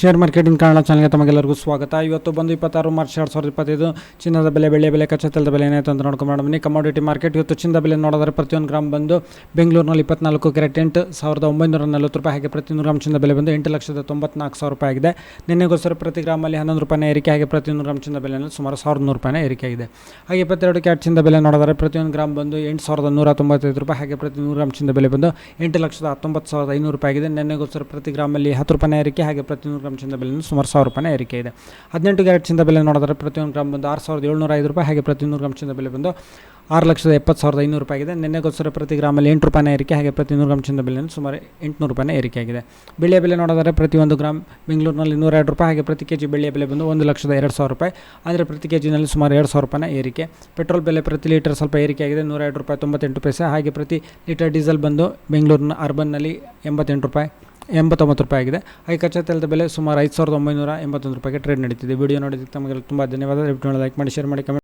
Share marketing Kannada ಚಾನಲ್ಗೆ ತಮಗೆಲ್ಲರಿಗೂ ಸ್ವಾಗತ. ಇವತ್ತು ಬಂದು ಇಪ್ಪತ್ತಾರು ಮಾರ್ಚ್ ಎರಡು ಸಾವಿರದ ಇಪ್ಪತ್ತೈದು, ಚಿನ್ನದ ಬೆಲೆ ಬೆಳೆ ಬೆಲೆ, ಕಚ್ಚಾ ತೆಲದ ಬೆಲೆ ಏನಾಯ್ತು ಅಂತ ನೋಡ್ಕೊಂಡು ಬನ್ನಿ ಕಮಾಡಿಟಿ ಮಾರ್ಕೆಟ್ ಇವತ್ತು ಚಿನ್ನದ ಬೆಲೆ ನೋಡಿದ್ರೆ ಪ್ರತಿಯೊಂದು ಗ್ರಾಮ್ ಬಂದು ಬೆಂಗಳೂರಿನಲ್ಲಿ ಇಪ್ಪತ್ನಾಲ್ಕು ಕ್ಯಾರೆಟ್ ಎಂಟು, ಸಾವಿರದ ಒಂಬೈನೂರ ನಲವತ್ತು ರೂಪಾಯಿ ಹಾಗೆ ಪ್ರತಿಯೊಂದು ಗ್ರಾಮ್ ಚಿನ್ನದ ಬೆಲೆ ಬಂದು ಎಂಟು ಲಕ್ಷದ ತೊಂಬತ್ನಾಲ್ಕು ಸಾವಿರ ರೂಪಾಯಿ ಆಗಿದೆ. ನಿನ್ನೆಗೋಸ್ಕರ ಪ್ರತಿ ಗ್ರಾಮಲ್ಲಿ ಹನ್ನೊಂದು ರೂಪಾಯಿನ ಏರಿಕೆ ಹಾಗೆ ಪ್ರತಿಯೊಂದು ಗ್ರಾಮ್ ಚಿನ್ನದ ಬೆಲೆಯಲ್ಲಿ ಸುಮಾರು ಸಾವಿರದ ನೂರು ರೂಪಾಯಿನ ಏರಿಕೆ ಆಗಿದೆ. ಹಾಗೆ ಇಪ್ಪತ್ತೆರಡು ಕ್ಯಾಟ್ ಚಿನ್ನದ ಬೆಲೆ ನೋಡಿದ್ರೆ ಪ್ರತಿಯೊಂದು ಗ್ರಾಮ್ ಬಂದು ಎಂಟು ಸಾವಿರದ ನೂರ ತೊಂಬತ್ತೈದು ರೂಪಾಯಿ ಹಾಗೆ ಪ್ರತಿ ನೂರು ಗ್ರಾಮ್ ಚಿನ್ನದ ಬೆಲೆ ಬಂದು ಎಂಟು ಲಕ್ಷದ ಹತ್ತೊಂಬತ್ತು ಸಾವಿರದ ಐನೂರು ರೂಪಾಯಿ ಆಗಿದೆ. ನಿನ್ನೆಗೋಸ್ಕರ ಪ್ರತಿ ಗ್ರಾಮಲ್ಲಿ ಹತ್ತು ರೂಪಾಯಿನ ಏರಿಕೆ ಹಾಗೆ ಪ್ರತಿ ನೂರು ಗ್ರಾಮ್ ಚಿನ್ನದ ಬೆಲೆಯನ್ನು ಸುಮಾರು ಸಾವಿರ ರೂಪಾಯಿನ ಏರಿಕೆ ಇದೆ. ಹದಿನೆಂಟು ಕ್ಯಾರೆಟ್ ಚಿನ್ನದ ಬೆಲೆ ನೋಡಿದ್ರೆ ಪ್ರತಿಯೊಂದು ಗ್ರಾಮ್ ಬಂದು ಆರು ಸಾವಿರದ ಏಳ್ನೂರ ಐದು ರೂಪಾಯಿ, ಹಾಗೆ ಪ್ರತಿ ನೂರು ಗ್ರಾಮ್ ಚಿನ್ನದ ಬೆಲೆ ಬಂದು ಆರು ಲಕ್ಷದ ಎಪ್ಪತ್ತು ಸಾವಿರದ ಐನೂರು ರೂಪಾಯಿ ಆಗಿದೆ. ನಿನ್ನೆಗೋಸ್ಕರ ಪ್ರತಿ ಗ್ರಾಮಲ್ಲಿ ಎಂಟು ರೂಪಾಯಿನ ಏರಿಕೆ, ಹಾಗೆ ಪ್ರತಿ ನೂರು ಗ್ರಾಮ್ ಚಿನ್ನದ ಬೆಲೆಯನ್ನು ಸುಮಾರು ಎಂಟುನೂರು ರೂಪಾಯಿ ಏರಿಕೆ ಆಗಿದೆ. ಬೆಳೆಯ ಬೆಲೆ ನೋಡಿದರೆ ಪ್ರತಿಯೊಂದು ಗ್ರಾಮ್ ಬೆಂಗಳೂರಿನಲ್ಲಿ ನೂರ ಎರಡು ರೂಪಾಯಿ, ಹಾಗೆ ಪ್ರತಿ ಕೆ ಜಿ ಬೆಳೆಯ ಬೆಲೆ ಬಂದು ಒಂದು ಲಕ್ಷದ ಎರಡು ಸಾವಿರ ರೂಪಾಯಿ. ಅಂದರೆ ಪ್ರತಿ ಕೆ ಜಿನಲ್ಲಿ ಸುಮಾರು ಎರಡು ಸಾವಿರ ರೂಪಾಯಿ ಏರಿಕೆ. ಪೆಟ್ರೋಲ್ ಬೆಲೆ ಪ್ರತಿ ಲೀಟರ್ ಸ್ವಲ್ಪ ಏರಿಕೆ ಆಗಿದೆ. ನೂರ ಎರಡು ರೂಪಾಯಿ ತೊಂಬತ್ತೆಂಟು ಪೈಸೆ, ಹಾಗೆ ಪ್ರತಿ ಲೀಟರ್ ಡೀಸೆಲ್ ಬಂದು ಬೆಂಗಳೂರಿನ ಅರ್ಬನ್ನಲ್ಲಿ ಎಂಬತ್ತೆಂಟು ರೂಪಾಯಿ. ಎಂಬತ್ತೊಂಬತ್ತು ರೂಪಾಯಿ ಆಗಿದೆ. ಹಾಗೆ ಕಚ್ಚಾ ತೈಲದ ಬೆಲೆ ಸುಮಾರು ಐದು ಸಾವಿರದ ಒಂಬೈನೂರ ಎಂಬತ್ತೊಂದು ರೂಪಾಯಿಗೆ ಟ್ರೇಡ್ ನಡೀತಿದೆ. ವಿಡಿಯೋ ನೋಡಿದ್ದಕ್ಕೆ ತಮಗೆಲ್ಲ ತುಂಬ ಧನ್ಯವಾದ ಲೈಕ್ ಮಾಡಿ ಶೇರ್ ಮಾಡಿ ಕಮೆಂಟ್